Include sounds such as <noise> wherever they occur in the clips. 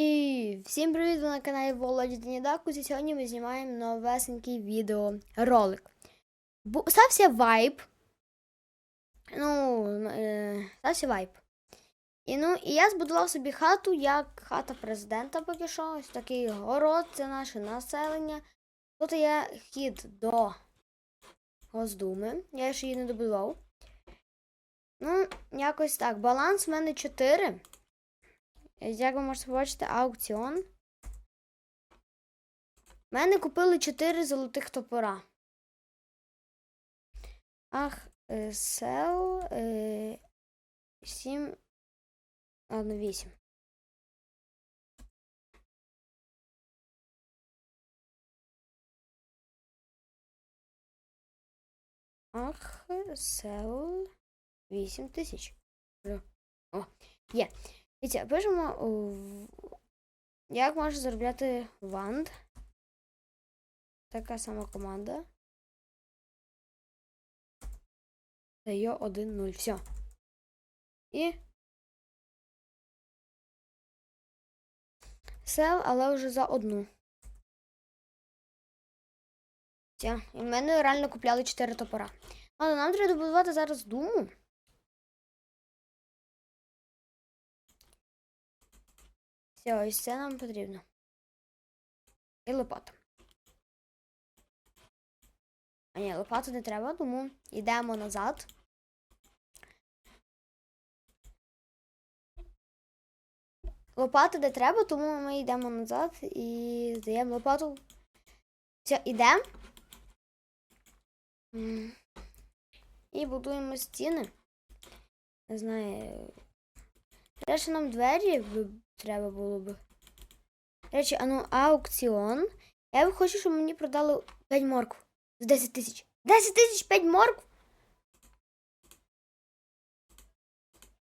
І всім привіт! На каналі Володі Денідакус і сьогодні ми знімаємо новесенький відео ролик. Бу- Стався вайб. Ну, е, стався вайб. І, ну, і я збудував собі хату як хата президента поки що. Ось такий город, це наше населення. Тут є хід до Госдуми. Я ще її не добудував. Ну, якось так. Баланс в мене 4. Як ви можете побачити, аукціон. У мене купили 4 золотих топора. Ах, е, сел. Е, 7. Ладно, 8. Ах, сел. 8 тисяч. О, є. Дивіться, пишемо, як може заробляти ванд. Така сама команда. Дає 1-0. Все. І. Сел, але вже за одну. І в мене реально купляли 4 топора. Але нам треба добудувати зараз думу. Все, ось це нам потрібно. І лопата. А ні, лопату не треба, тому йдемо назад. Лопати не треба, тому ми йдемо назад і здаємо лопату. Все, йдемо. І будуємо стіни. Не знаю. Речі, нам двері треба було б. Речі, а ну аукціон. Я б хочу, щоб мені продали 5 моркв. За 10 тисяч. 10 тисяч 5 моркв?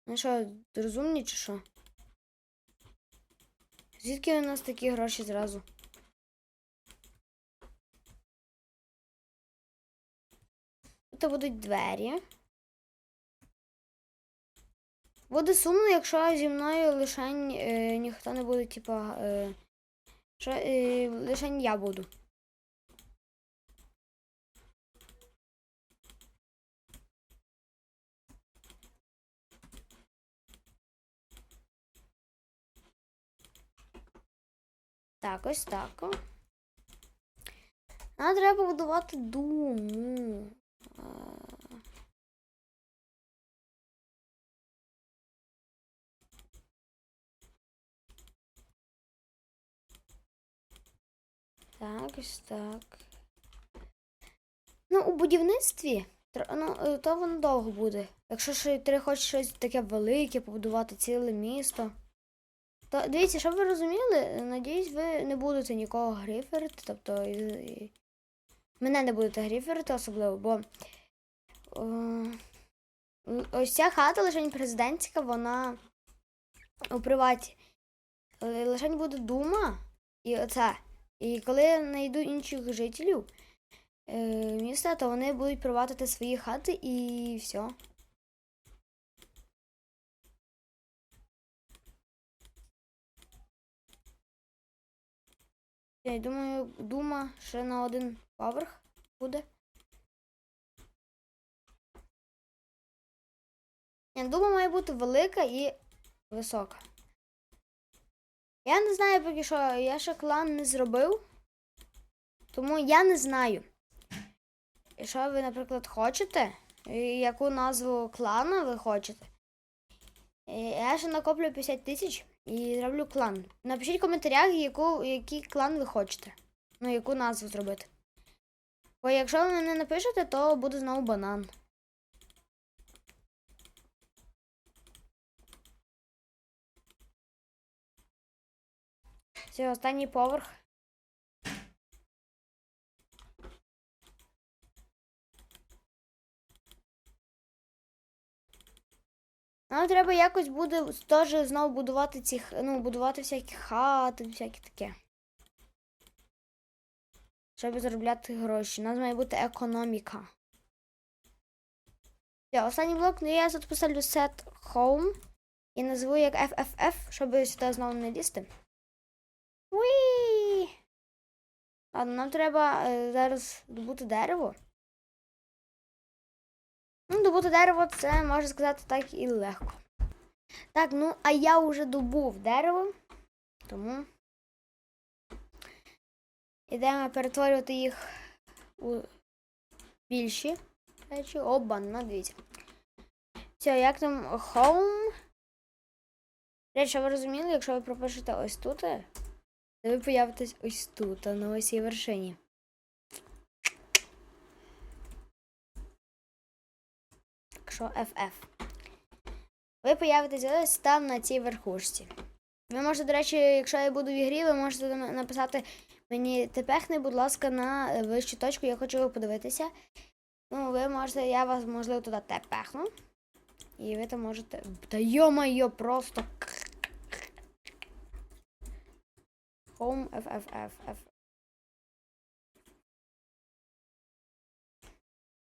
Ну що, розумні чи що? Звідки у нас такі гроші зразу? Тут будуть двері. Буде сумно, якщо зі мною лишень е, ніхто не буде, типа. Е, е, лишень я буду. Так, ось так. Нам треба будувати думу. Так, ось так. Ну, у будівництві ну, е, то воно довго буде. Якщо ще ти хочеш щось таке велике, побудувати ціле місто. То дивіться, щоб ви розуміли, е, надіюсь, ви не будете нікого гриферити, тобто і- і мене не будете гриферити особливо, бо о, ось ця хата лише президентська, вона у приваті. Е, Лишень буде дума і оце. І коли я знайду інших жителів е, міста, то вони будуть приватити свої хати і все. Я думаю, дума ще на один поверх буде. Дума має бути велика і висока. Я не знаю поки що, я ще клан не зробив. Тому я не знаю. Якщо ви, наприклад, хочете, яку назву клана ви хочете. Я ще накоплю 50 тисяч і зроблю клан. Напишіть в коментарях, яку, який клан ви хочете. Ну, яку назву зробити. Бо якщо ви мене напишете, то буде знову банан. Все, останній поверх. Нам треба якось буде теж знову будувати ці, ну, будувати всякі хати, всякі таке. Щоб заробляти гроші. У нас має бути економіка. Все, останній блок, ну я тут поставлю set home і назву як FFF, щоб сюди знову не лізти. Ладно, нам треба е, зараз добути дерево. Ну, добути дерево це, можна сказати, так і легко. Так, ну, а я вже добув дерево, тому ідемо перетворювати їх у більші речі. Оба, ну, дивіться. Все, як там home? Речі, ви розуміли, якщо ви пропишете ось тут, то ви появитесь ось тут, а на ось цій вершині. Якщо FF. Ви появитесь ось там на цій верхушці. Ви можете, до речі, якщо я буду в ігрі, ви можете написати мені тепехни, будь ласка, на вищу точку, я хочу подивитися. Ну, ви можете, я вас, можливо, туди тепехну. І ви там можете. Та йо-майо, просто. Home. F.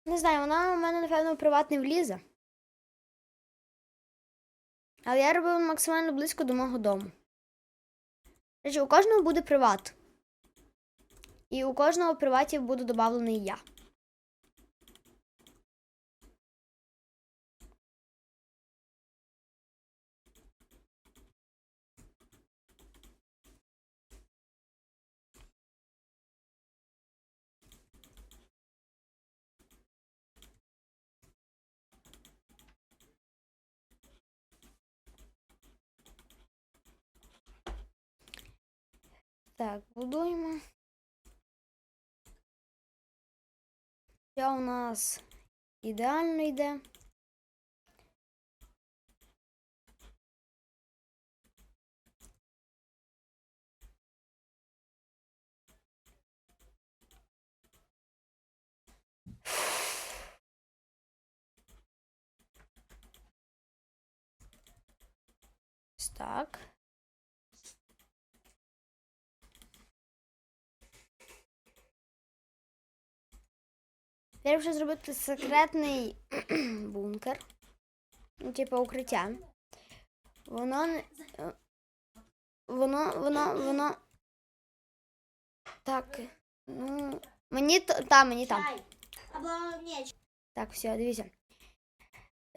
Не знаю, вона у мене, напевно, приватний влізе. Але я робив максимально близько до мого дому. Речі, у кожного буде приват. І у кожного приватів буду додавлений я. Так, будуємо. Все у нас ідеально йде. Ось Так. Треба вже зробити секретний <clears throat> бункер. Ну, типу укриття. Воно е, Воно, воно, воно. Так. Ну. Мені то. Та, мені там. Так, все, дивіться.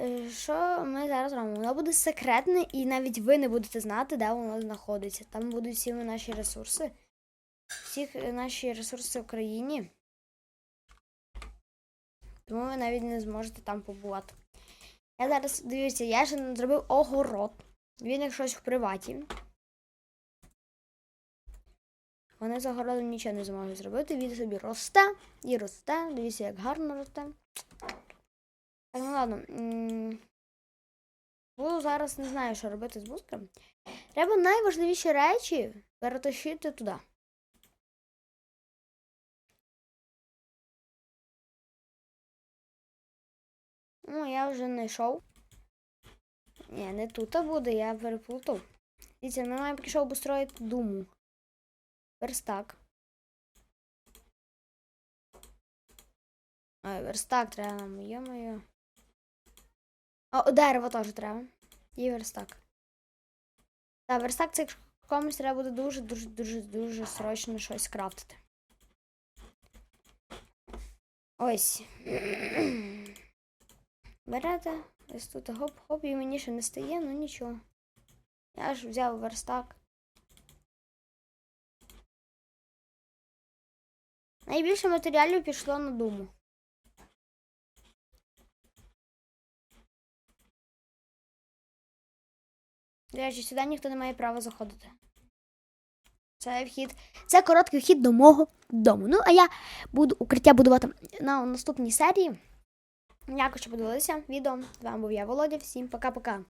Е, Що ми зараз робимо? Воно буде секретне, і навіть ви не будете знати, де воно знаходиться. Там будуть всі наші ресурси. Всі наші ресурси в країні. Тому ви навіть не зможете там побувати. Я зараз дивіться, я ще зробив огород. Він як щось в приваті. Вони з огородом нічого не зможуть зробити. Він собі росте і росте. Дивіться, як гарно росте. Так, ну ладно. Буду зараз не знаю, що робити з бустером. Треба найважливіші речі перетащити туди. Ну, я вже знайшов. Ні, не тут буде, я переплутав. Дивіться, ми маємо що обустроїти думу. Верстак. Ой, верстак треба нам, йо-моє. О, дерево теж треба. І верстак. Та, верстак це комусь треба буде дуже, дуже, дуже, дуже срочно щось крафтити. Ось. Берете, ось тут гоп-хоп, і мені ще не стає, ну нічого. Я ж взяв верстак. Найбільше матеріалів пішло на думу. До речі, сюди ніхто не має права заходити. Це вхід. Це короткий вхід до мого дому. Ну, а я буду укриття будувати на наступній серії. Дякую, що подивилися відео. З вами був я, Володя. Всім пока-пока.